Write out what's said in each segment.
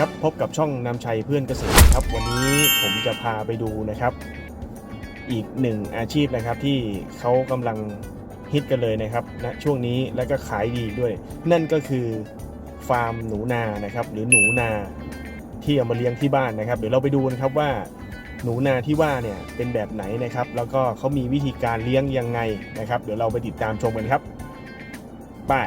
ครับ พบกับช่องนำชัยเพื่อนเกษตรครับ วันนี้ผมจะพาไปดูนะครับ อีกหนึ่งอาชีพนะครับที่เขากำลังฮิตกันเลยนะครับณช่วงนี้และก็ขายดีด้วย นั่นก็คือฟาร์มหนูนานะครับ หรือหนูนาที่เอามาเลี้ยงที่บ้านนะครับ เดี๋ยวเราไปดูกันครับว่าหนูนาที่ว่าเนี่ยเป็นแบบไหนนะครับ แล้วก็เขามีวิธีการเลี้ยงยังไงนะครับ เดี๋ยวเราไปติดตามชมกันครับบา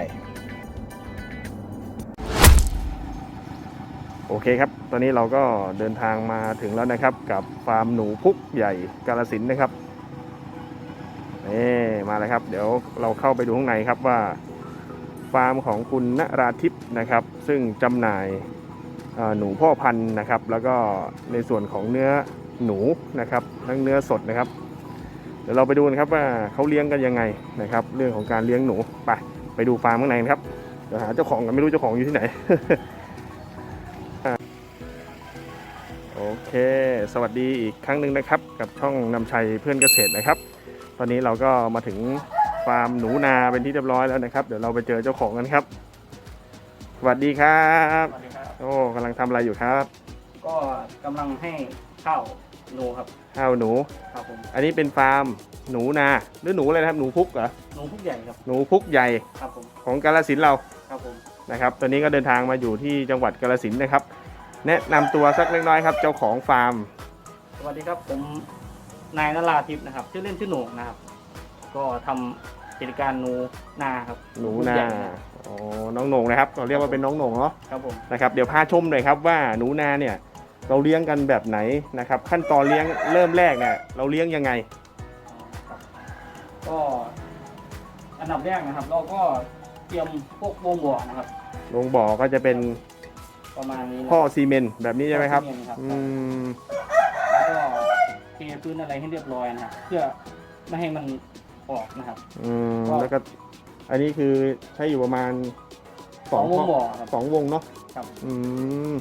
โอเคครับ ตอนนี้เราก็เดินทางมาถึงแล้วนะครับ กับฟาร์มหนูพุกใหญ่กาลสินนะครับนี่มาแล้วครับ เดี๋ยวเราเข้าไปดูข้างในครับว่า ฟาร์มของคุณณราทิพย์นะครับ ซึ่งจำหน่ายหนูพ่อพันธุ์นะครับ แล้วก็ในส่วนของเนื้อหนูนะครับทั้งเนื้อสดนะครับ เดี๋ยวเราไปดูนะครับว่าเขาเลี้ยงกันยังไงนะครับ เรื่องของการเลี้ยงหนูไปไปดูฟาร์มข้างในนครับเดี๋ยวหาเจ้าของกันไม่รู้เจ้าของอยู่ที่ไหน เค สวัสดีอีกครั้งหนึ่งนะครับ กับช่องนำชัยเพื่อนเกษตรนะครับ ตอนนี้เราก็มาถึงฟาร์มหนูนาเป็นที่เรียบร้อยแล้วนะครับ เดี๋ยวเราไปเจอเจ้าของกันครับ สวัสดีครับสวัสดีครับ โอ้กำลังทำอะไรอยู่ครับก็กำลังให้ข้าวหนูครับ ข้าวหนู ครับผมอันนี้เป็นฟาร์มหนูนาหรือหนูอะไรนะครับหนูพุกเหรอหนูพุกใหญ่ครับ หนูพุกใหญ่ครับผม ของกาลสินธุ์เรา ครับผม นะครับ ตอนนี้ก็เดินทางมาอยู่ที่จังหวัดกาลสินธุ์นะครับ แนะนำตัวสักเล็กน้อยครับ เจ้าของฟาร์ม สวัสดีครับผมนายนราทิพย์นะครับชื่อเล่นชื่อโหน่งนะครับ ก็ทำกิจการหนูนาครับหนูพุกนาใญ่ะอ๋อน้องโหน่งนะครับเราเรียกว่าเป็นน้องโหน่งเนาะครับผมนะครับเดี๋ยวพาชมหน่อยครับว่าหนูนาเนี่ยเราเลี้ยงกันแบบไหนนะครับ ขั้นตอนเลี้ยงเริ่มแรกเนี่ยเราเลี้ยงยังไงอ๋อครับ ก็อันดับแรกนะครับ เราก็เตรียมพวกวงบ่อนะครับ ลงบ่อก็จะเป็น ประมาณนี้นะพ่อซีเมนต์แบบนี้ใช่ไหมครับซีเนต์ครับ อืม แล้วก็เทพื้นอะไรให้เรียบร้อยนะครับเพื่อไม่ให้มันออกนะครับ อืมก็แล้วก็ อันนี้คือใช้อยู่ประมาณสองวงบ่อครับสองวงเนาะครับ อืม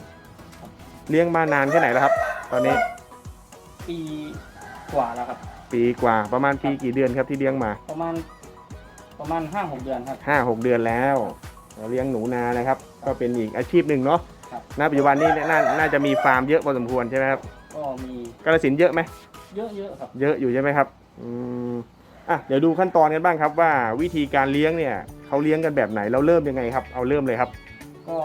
เลี้ยงมานานแค่ไหนแล้วครับ ตอนนี้ปีกว่าแล้วครับ ปีกว่าประมาณปีกี่เดือนครับที่เลี้ยงมา ประมาณประมาณห้าหกเดือนครับห้าหกเดือนแล้วเราเลี้ยงหนูนานะครับ ก็เป็นอีกอาชีพหนึ่งเนาะครับ ณปัจจุบันนี้น่าน่าจะมีฟาร์มเยอะพอสมควรใช่ไหมครับก็มีกาลสินธุ์เยอะไหม เยอะๆครับ เยอะอยู่ใช่ไหมครับ อืม อะ เดี๋ยวดูขั้นตอนกันบ้างครับว่าวิธีการเลี้ยงเนี่ยเขาเลี้ยงกันแบบไหนเราเริ่มยังไงครับ เอาเริ่มเลยครับ ก็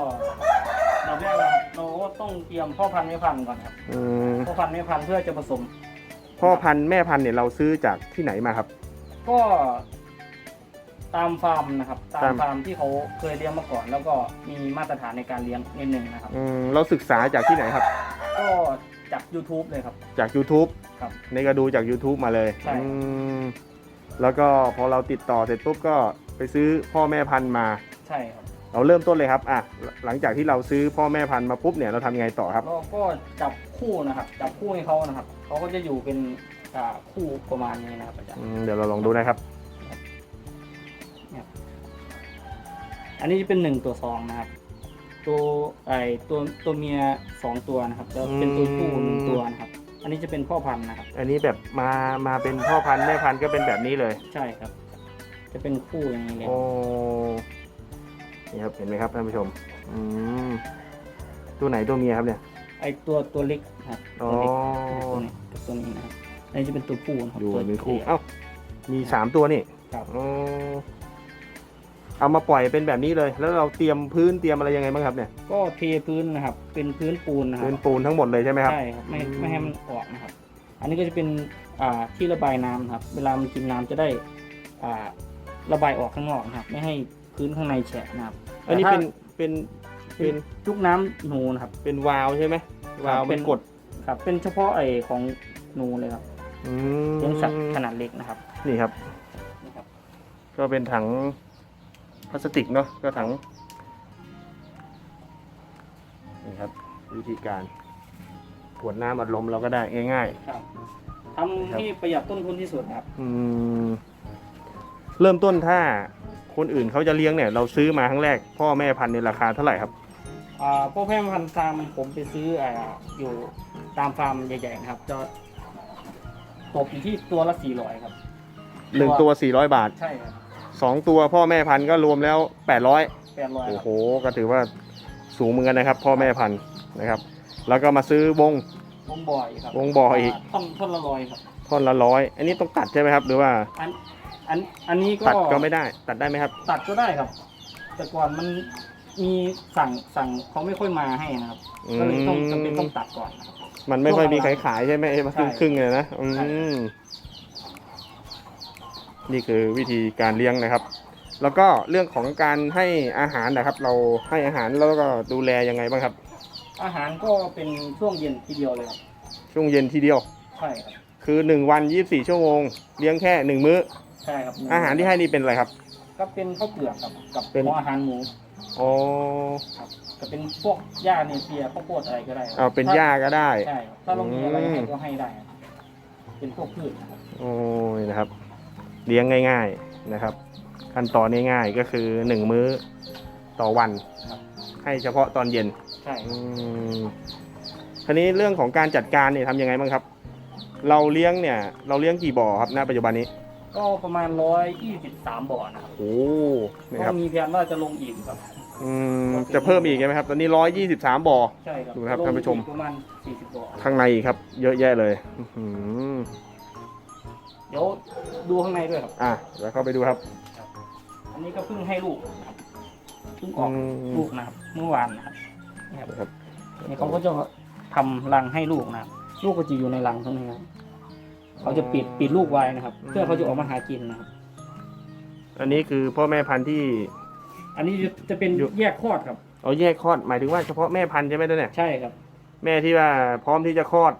เราแรกเราเราก็ต้องเตรียมพ่อพันธุ์แม่พันธุ์ก่อนครับอืม พ่อพันธุ์แม่พันธุ์เพื่อจะผสม พ่อพันธุ์แม่พันธุ์เนี่ยเราซื้อจากที่ไหนมาครับ ก็ ตามฟาร์มนะครับ ตามตาม ฟาร์มที่เขาเคยเลี้ยงมาก่อน แล้วก็มีมาตรฐานในการเลี้ยงนิดหนึ่งนะครับ อืมเราศึกษาจากที่ไหนครับ ก็จาก YouTube เลยครับ จาก YouTube ครับในก็ดูจาก YouTube มาเลยใช่ อืมแล้วก็พอเราติดต่อเสร็จปุ๊บก็ไปซื้อพ่อแม่พันธุ์มา ใช่ครับ เราเริ่มต้นเลยครับอะหลังจากที่เราซื้อพ่อแม่พันธุ์มาปุ๊บเนี่ยเราทำยังไงต่อครับแล้วก็จับคู่นะครับ จับคู่ให้เขานะครับเขาก็จะอยู่เป็นอ่าคู่ประมาณนี้นะครับอาจารย์ อืมเดี๋ยวเราลองดูนะครับ อันนี้จะเป็นหนึ่งตัวสองนะครับ ตัวไอตัวตัวเมียสองตัวนะครับแล้วเป็นตัวผู้หนึ่งตัวนะครับ อันนี้จะเป็นพ่อพันธุ์นะครับ อันนี้แบบมามาเป็นพ่อพันธุ์แม่พันธุ์ก็เป็นแบบนี้เลย ใช่ครับ จะเป็นคู่อย่างนี้เลยโอ้นี่ครับเห็นไหมครับท่านผู้ชม อืมตัวไหนตัวเมียครับเนี่ย ไอตัวตัวเล็กนะครับอ๋อตัวเล็กตัวนี้กับตัวนี้นะครับอันนี้จะเป็นตัวผู้นะครับอยู่ตัวเป็นคู่ใหญ่เอ้ามีสามตัวนี่ครับอ๋อ เอามาปล่อยเป็นแบบนี้เลย แล้วเราเตรียมพื้นเตรียมอะไรยังไงบ้างครับเนี่ยก็เทพื้นนะครับ เป็นพื้นปูนนะครัพื้บนปูนทั้งหมดเลยใช่ไหมครับใช่ครับไม่อืมไม่ให้มันออกนะครับ อันนี้ก็จะเป็นอ่าที่ระบายน้ำนะครับ เวลามันกินน้ำจะได้อ่าระบายออกข้างนอกนะครับ ไม่ให้พื้นข้างในแฉะนะครับ อันนี้แต่เป็นถ้าเป็นเป็เป็นนจุกน้ำหนูนะครับ เป็นวาล์วใช่ไหมวาล์วเป็เป็นนกดครับ เป็นเฉพาะไอของหนูเลยครับอืมเลี้ยงสัตว์ขนาดเล็กนะครับนี่ครับนี่ครับ ก็เป็นถัง พลาสติกเนาะก็ถังนี่ครับ วิธีการขวดน้ำอัดลมเราก็ได้ง่ายครับทำให้ประหยัดต้นทุนที่สุดนะครับ ๆอืมเริ่มต้นถ้าคนอื่นเขาจะเลี้ยงเนี่ย เราซื้อมาครั้งแรก พ่อแม่พันธุ์ในราคาเท่าไหร่ครับ อ่าพวกแพร่พันธุ์ฟาร์มผมไปซื้ออ่าอยู่ตามฟาร์มใหญ่ๆนะครับ จะตกอยู่ที่ตัวละสี่ร้อยครับ หนึ่งตัว 400 บาท ใช่ครับ สองตัวพ่อแม่พันธุ์ก็รวมแล้ว800แปดร้อยโอ้โหก็ถือว่าสูงเหมือนกันนะครับ พ่อแม่พันธุ์นะครับ แล้วก็มาซื้อวงวงบ่อยครับวงบ่อยอีกท่อนท่อนละร้อยครับท่อนละร้อยอันนี้ต้องตัดใช่ไหมครับ หรือว่าอันอันอันนี้ก็ตัดก็ไม่ได้ ตัดได้ไหมครับ ตัดก็ได้ครับ แต่ก่อนมันมีสั่งสั่งเขาไม่ค่อยมาให้นะครับอืมก็เลยต้องจำเป็นต้องตัดก่อนนะครับมันไม่ค่อยมีใครขายใช่ไหมเอ้ยมาคใช่รึ่งครึ่งๆเลยนะอืใช่ม นี่คือวิธีการเลี้ยงนะครับ แล้วก็เรื่องของการให้อาหารนะครับ เราให้อาหารแล้วก็ดูแลยังไงบ้างครับ อาหารก็เป็นช่วงเย็นทีเดียวเลยครับช่วงเย็นทีเดียว ใช่ครับ คือหนึ่งวันยี่สิบสี่ชั่วโมง เลี้ยงแค่หนึ่งมื้อ ใช่ครับอาหารที่ให้นี่เป็นอะไรครับ ก็เป็นข้าวเปลือกครับ กับเป็น หัวอาหารหมูอ๋อครับก็เป็นพวกหญ้าเนเปียข้าวโพดอะไรก็ได้ครับเอาเป็นหญ้าก็ได้ ใช่ครับถ้าเรามีอะไรอืมให้ก็ให้ได้ครับเป็นพวกพืชนะครับ โอ้ยนะครับ เลี้ยงง่าย ๆนะครับ ขั้นตอนง่ายๆก็คือหนึ่งมื้อต่อวันครับให้เฉพาะตอนเย็นใช่อืมทีนี้เรื่องของการจัดการเนี่ยทำยังไงบ้างครับ เราเลี้ยงเนี่ย เราเลี้ยงกี่บ่อครับณปัจจุบันนี้ก็ประมาณร้อยยี่สิบสามบ่อนะครับโอ้นะคก็รับมีแผนว่าจะลงอีกครับ อืมจะเพิ่มอีกใช่ไหมครับ ตอนนี้ร้อยยี่สิบสามบ่อ ใช่ครับดูนะครับลงท่านผู้ชม อีกประมาณสี่สิบบ่อข้างในอีกครับ เยอะแยะเลยอื้อหือ เดี๋ยวดูข้างในด้วยครับ อะแล้วเข้าไปดูครับ อันนี้ก็เพิ่งให้ลูกนะครับเพิ่งออกอืม ลูกนะครับ เมื่อวานนะครับนี่ครับครับนี่เขาก็จะทำรังให้ลูกนะครับ ลูกก็จะอยู่ในรังตรงนี้ครับเขาจะปิดปิดลูกไว้นะครับ เพื่อเขาจะออกมาหากินนะครับ อันนี้คือพ่อแม่พันธุ์ที่ อันนี้จะจะเป็นอยู่ แยกคลอดครับ เอาแยกคลอดหมายถึงว่าเฉพาะแม่พันธุ์ใช่ไหมเนี่ยใช่ครับ แม่ที่ว่าพร้อมที่จะคลอด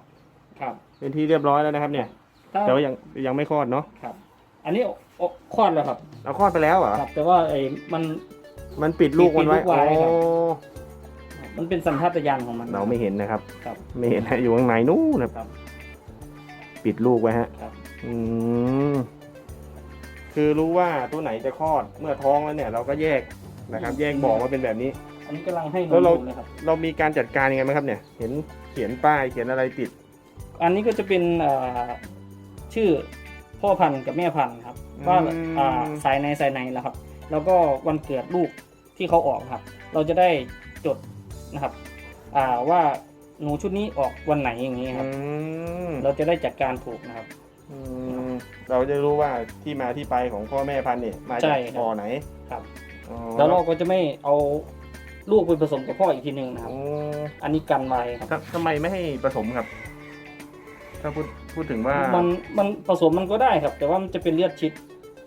ครับ เป็นที่เรียบร้อยแล้วนะครับเนี่ย ถ้าแต่ว่ายังยังไม่คลอดเนาะครับ อันนี้ออกคลอดแล้วครับ เอาคลอดไปแล้วเหรอครับ แต่ว่าไอ้มัน มันปิดลูกมันไว้ปิดลูกไว้ครับโอ้มันเป็นสัญชาตญาณของมัน เราไม่เห็นนะครับ ครับ ไม่เห็นนะอยู่ข้างในนู้นนะครับ ปิดลูกไว้ฮะครับ อืมคือรู้ว่าตัวไหนจะคลอดเมื่อท้องแล้วเนี่ย เราก็แยกนะครับ แยกบ่อมาเป็นแบบนี้ อันนี้กำลังให้นแล้วมเรา อยู่เลยครับ เรามีการจัดการยังไงไหมครับเนี่ย เห็นเขียนป้ายเขียนอะไรติด อันนี้ก็จะเป็นอ่า ชื่อพ่อพันธุ์กับแม่พันธุ์ครับอืมว่าอ่าสายในสายในแล้วครับ แล้วก็วันเกิดลูกที่เขาออกครับ เราจะได้จดนะครับ อ่าว่าหนูชุดนี้ออกวันไหนอย่างนี้ครับอืมเราจะได้จัดการถูกนะครับอืมเราจะรู้ว่าที่มาที่ไปของพ่อแม่พันธุ์เนี่ยมาใช่จากครับบ่อไหนครับอ๋อแล้วเราก็จะไม่เอาลูกไปผสมกับพ่ออีกทีหนึ่งนะครับโอ้อันนี้กันไว้ครับทำทำไมไม่ให้ผสมครับ ถ้าพูดพูดถึงว่ามันมันผสมมันก็ได้ครับ แต่ว่ามันจะเป็นเลือดชิด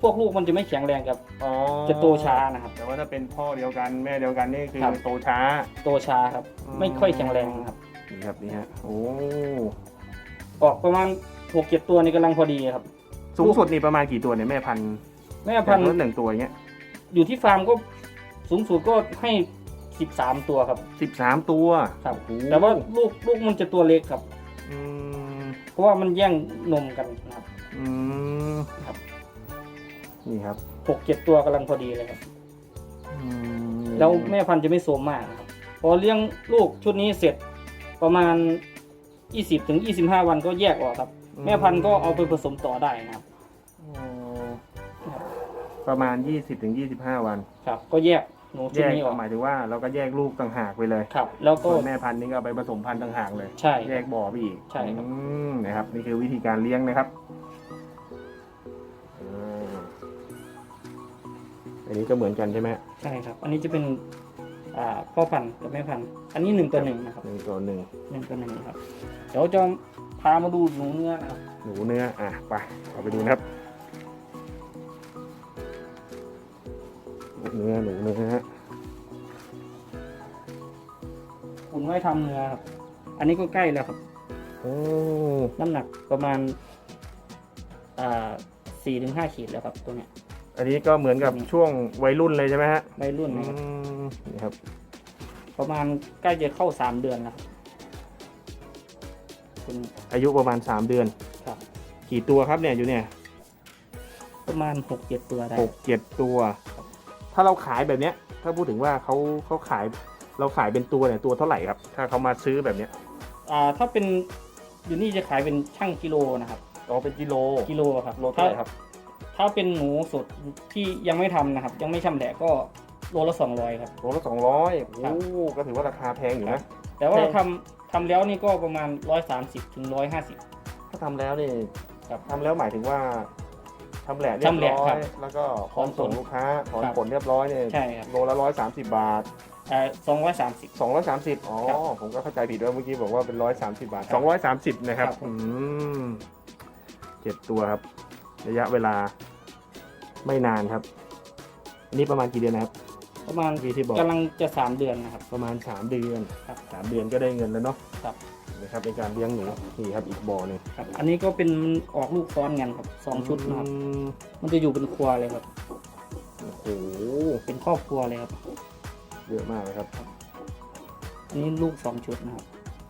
พวกลูกมันจะไม่แข็งแรงครับอ๋อจะโตช้านะครับ แต่ว่าถ้าเป็นพ่อเดียวกันแม่เดียวกันนี่คือครับ โตช้า โตช้าครับ อืม ไม่ค่อยแข็งแรงครับ นี่ครับนี่ฮะโอ้ออกประมาณหกเจ็ดตัวนี่กำลังพอดีครับ สูงสุดนี่ประมาณกี่ตัวเนี่ยแม่พันธุ์แม่พันธุ์อย่างละหนึ่งตัวอย่างเงี้ยอยู่ที่ฟาร์มก็สูงสุดก็ให้สิบสามตัวครับ สิบสามตัวครับ โอ้โหแต่ว่าลูกลูกมันจะตัวเล็กครับ อืมเพ ราะว่ามันแย่งนมกันนะครับ อืมครับ นี่ครับหกเจ็ดตัวกำลังพอดีเลยครับ อืมแล้วแม่พันธุ์จะไม่โซมมากนะครับ พอเลี้ยงลูกชุดนี้เสร็จประมาณยี่สิบถึงยี่สิบห้าวันก็แยกออกครับ แม่พันธุ์ก็เอาไปผสมต่อได้นะครับ อ๋อประมาณยี่สิบถึงยี่สิบห้าวัน ครับ ก็แยก หนูแยชุดกนี้ออกหมายถึงว่าเราก็แยกลูกต่างหากไปเลยครับ แล้วก็ ส่วนแม่พันธุ์นี่ก็เอาไปผสมพันธุ์ต่างหากเลย ใช่ แยกบ่อไปอีกใช่ครับ อืมนะครับ นี่คือวิธีการเลี้ยงนะครับอ่าอันนี้ก็เหมือนกันใช่ไหมใช่ครับ อันนี้จะเป็นอ่าพ่อพันธุ์กับแม่พันธุ์อันนี้หนึ่งต่อหนึ่งนะครับหนึ่งตัวหนึ่งหนึ่งต่อหนึ่งครับ เดี๋ยวจะพามาดูหนูเนื้อนะครับ หนูเนื้อ อะไปเอาไปดูนะครับ เนื้อหนูเนื้อฮะคุณไว้ทำเนื้อครับ อันนี้ก็ใกล้แล้วครับ โอ้น้ำหนักประมาณอ่าสี่ถึงห้าขีดแล้วครับตัวเนี้ยอันนี้ก็เหมือนกับช่วงวัยรุ่นเลยใช่ไหมฮะวัยรุ่นอืนะครับ มนี่ครับ ประมาณใกล้จะเข้าสามเดือนแล้วครับคุณอายุประมาณสามเดือน ครับ กี่ตัวครับเนี่ยอยู่เนี่ยประมาณหกเจ็ดตัวได้ หกเจ็ดตัว ถ้าเราขายแบบเนี้ย ถ้าพูดถึงว่าเขาเขาขายเราขายเป็นตัวเนี่ยตัวเท่าไหร่ครับ ถ้าเขามาซื้อแบบเนี้ยอ่าถ้าเป็นอยู่นี่จะขายเป็นช่างกิโลนะครับ อ๋อเป็นกิโลกิโลครับโลเท่าไหร่ครับ ถ้าเป็นหนูสดที่ยังไม่ทำนะครับ ยังไม่ชำแหละก็โลละสองร้อยครับ โลละสองร้อยครัโอ้บก็ถือว่าราคาแพงอยู่นะ แต่ว่าแพงทำทำแล้วนี่ก็ประมาณร้อยสามสิบถึงร้อยห้าสิบถ้าทำแล้วนี่ครับทำแล้วหมายถึงว่า ชำแหละเรียบชำแหละร้อครัยบแล้วก็พร้อมถอนขนส่งลูกค้าถอนครับผลเรียบร้อยเนี่ยใช่ครับโลละร้อยสามสิบบาทสองร้อยสามสิบสองร้อยสามสิบอ๋อครับผมก็เข้าใจผิดว่าเมื่อกี้บอกว่าเป็นร้อยสามสิบบาทคสรัอบงร้อยสามสิบนะครับครับอืมเจ็ดตัวครับ ระยะเวลา ไม่นานครับอันนี่ประมาณกี่เดือนนะครับ ประมาณที่ที่บอกกำลังจะสามเดือนนะครับ ประมาณสามเดือนครับสามเดือนก็ได้เงินแล้วเนาะครับ นะครับในการเลี้ยงหนูนี่ครับอีกบ่อหนึ่งครับ อันนี้ก็เป็นออกลูกซ้อนกันครับสองชุดนะครับอืมมันจะอยู่เป็นครัวเลยครับ โอ้โหเป็นครอบครัวเลยครับ เยอะมากเลยครับ อันนี้ลูกสองชุดนะครับ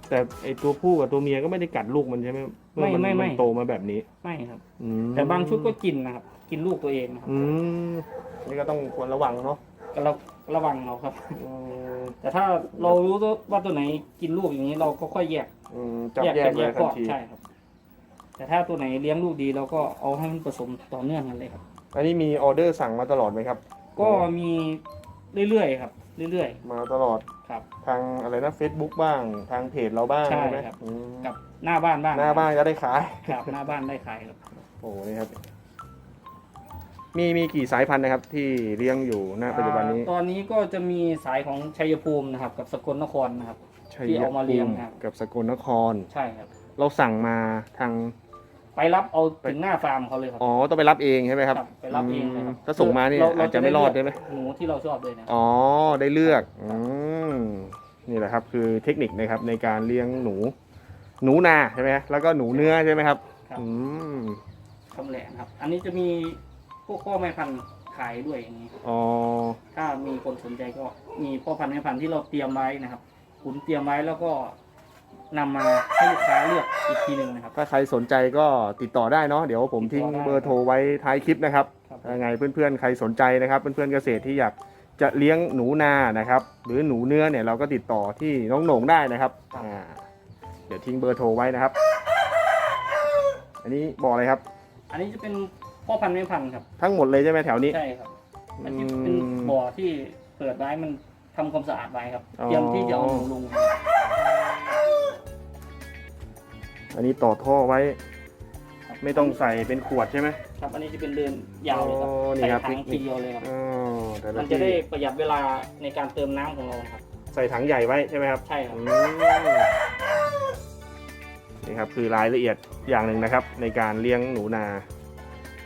แต่ไอตัวผู้กับตัวเมียก็ไม่ได้กัดลูกมันใช่ไหมเมื่อไม่นไม่ไม่ นโตมาแบบนี้ไม่ครับ อืมแต่บางชุดก็กินนะครับ กินลูกตัวเองนะครับอืมนี่ก็ต้องควรระวังเนาะ ก็เรา ระวังเราครับ อืมแต่ถ้าเรารู้ว่าตัวไหนกินลูกอย่างนี้เราก็ค่อยแยกอืมจับแยกเป็นเลยคทัอนกที ใช่ครับ แต่ถ้าตัวไหนเลี้ยงลูกดีเราก็เอาให้มันผสมต่อเนื่องกันเลยครับ อันนี้มีออเดอร์สั่งมาตลอดไหมครับ ก็มีเรื่อยๆครับ เรื่อยมาตลอดๆครับ ทางอะไรนะ Facebook บ้าง ทางเพจเราบ้างใช่ไหมครับ อืมกับหน้าบ้านบ้างหน้าบ้านก็ได้ขาย ครับหน้าบ้านได้ขายครับ โอ้นี่ครับ มีมีกี่สายพันธุ์นะครับ ที่เลี้ยงอยู่ณปัจจุบันนี้อ่าตอนนี้ก็จะมีสายของชัยภูมินะครับ กับสกลนครนะครับ ชัยที่เอามาเลี้ยงภูมิครับ กับสกลนคร ใช่ครับ เราสั่งมาทาง ไปรับเอาถึงหน้าฟาร์มเขาเลยครับ อ๋อ ต้องไปรับเองใช่ไหมครับครับไปรับเองเลยครับมถ้าส่งมานี่เรอาจจะไม่รอดใช่ไหม หนูที่เราชอบเลยนะ อ๋อ ได้เลือกอืมนี่แหละครับคือเทคนิคนะครับในการเลี้ยงหนู หนูนาใช่ไหมแล้วก็หนูเนื้อใช่ไหมครับครับ อืม ชำแหละนะครับ อันนี้จะมี พวกพ่อแม่พันธุ์ขายด้วยอย่างนี้ อ๋อ ถ้ามีคนสนใจก็มีพ่อพันธุ์แม่พันธุ์ที่เราเตรียมไว้นะครับขุนเตรียมไว้แล้วก็นำมาให้ลูกค้าเลือกอีกทีหนึ่งนะครับ ถ้าใครสนใจก็ติดต่อได้เนาะเดี๋ยวผมทิ้งติดต่อได้เบอร์โทรไว้ท้ายคลิปนะครับครับ ยังไงเพื่อนๆใครสนใจนะครับเพื่อนๆเกษตรที่อยากจะเลี้ยงหนูนานะครับหรือหนูเนื้อเนี่ยเราก็ติดต่อที่น้องโหน่งได้นะครับอ่าเดี๋ยวทิ้งเบอร์โทรไว้นะครับ อันนี้บอกอะไรครับอันนี้จะเป็น พ่อพันธุ์แม่พันธุ์ครับ ทั้งหมดเลยใช่ไหมแถวนี้ ใช่ครับ อันนี้อืมเป็นบ่อที่เปิดไว้มันทำความสะอาดไว้ครับ อ๋อ เตรียมที่จะเอาหนูลงอันนี้ต่อท่อไว้ ไม่ต้องใส่เป็นขวดใช่ไหม ครับ อันนี้จะเป็นเดินยาวเลยครับอ๋อนี่ใส่ครับ ถังทีเดียวเลยครับ อ๋อแต่ละมันจะที่ได้ประหยัดเวลาในการเติมน้ำของเรานะครับ ใส่ถังใหญ่ไว้ใช่ไหมครับ ใช่ครับ อืมนี่ครับคือรายละเอียดอย่างหนึ่งนะครับ ในการเลี้ยงหนูนา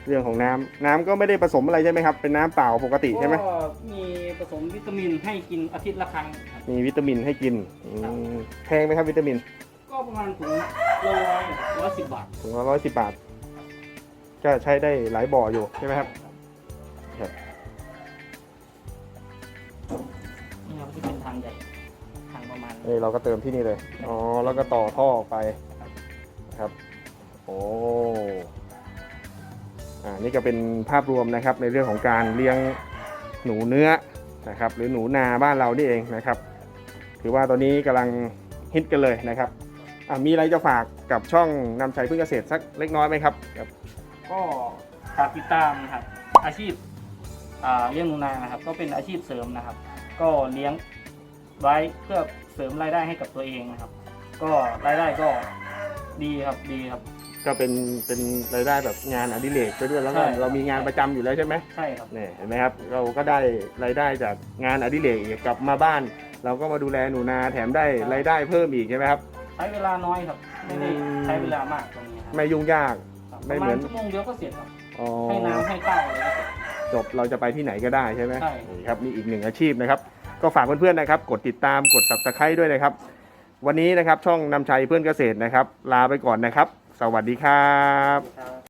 เรื่องของน้ำน้ำก็ไม่ได้ผสมอะไรใช่ไหมครับเป็นน้ำเปล่าปกติใช่ไหมก็มีผสมวิตามินให้กินอาทิตย์ละครั้งครับ มีวิตามินให้กินอืมแพงไหมครับวิตามินก็ประมาณถุงโลร้อยร้อยสิบบาทถุงละร้อยสิบบาท ก็ใช้ได้หลายบ่ออยู่ใช่ไหมครับนี่ครับที่เป็นทางใหญ่ ทางประมาณนี่เราก็เติมที่นี่เลย อ๋อ แล้วก็ต่อท่อไปนะครับ โอ้ อ่านี่ก็เป็นภาพรวมนะครับในเรื่องของการเลี้ยงหนูเนื้อนะครับ หรือหนูนาบ้านเรานี่เองนะครับ ถือว่าตอนนี้กำลังฮิตกันเลยนะครับมีอะไรจะฝากกับช่องนำชัยพึ่งเกษตรสักเล็กน้อยไหมครับครับ ก็ฝากติดตามนะครับอาชีพเลี้ยงหนูนานะครับ ก็เป็นอาชีพเสริมนะครับ ก็เลี้ยงไว้เพื่อเสริมรายได้ให้กับตัวเองนะครับ ก็รายได้ก็ดีครับดีครับ ก็เป็นเป็นรายได้แบบงานอดิเรกไปด้วยแล้วก็ใช่ เรามีงานประจำอยู่แล้วใช่ไหมใช่ครับ เนี่ยเห็นไหมครับเราก็ได้รายได้จากงานอดิเรกอีกกลับมาบ้าน เราก็มาดูแลหนูนาแถมได้รายได้เพิ่มอีกใช่ไหมครับ ใช้เวลาน้อยครับ ไม่ได้อืม ใช้เวลามากตรงนี้ครับไม่ยุ่งยาก ครับไม่ประเหมามืณอน ชั่วโมงเดียวก็เสร็จครับอ๋อ ให้น้ำให้ข้าวอะไรก็เสร็จ จบเราจะไปที่ไหนก็ได้ใช่ไหมใช่ นี่ครับนี่อีกหนึ่งอาชีพนะครับ ก็ฝากเพื่อนๆนะครับ กดติดตามกด subscribe ด้วยนะครับ วันนี้นะครับช่องนำชัยเพื่อนเกษตรนะครับ ลาไปก่อนนะครับ สวัสดีครับ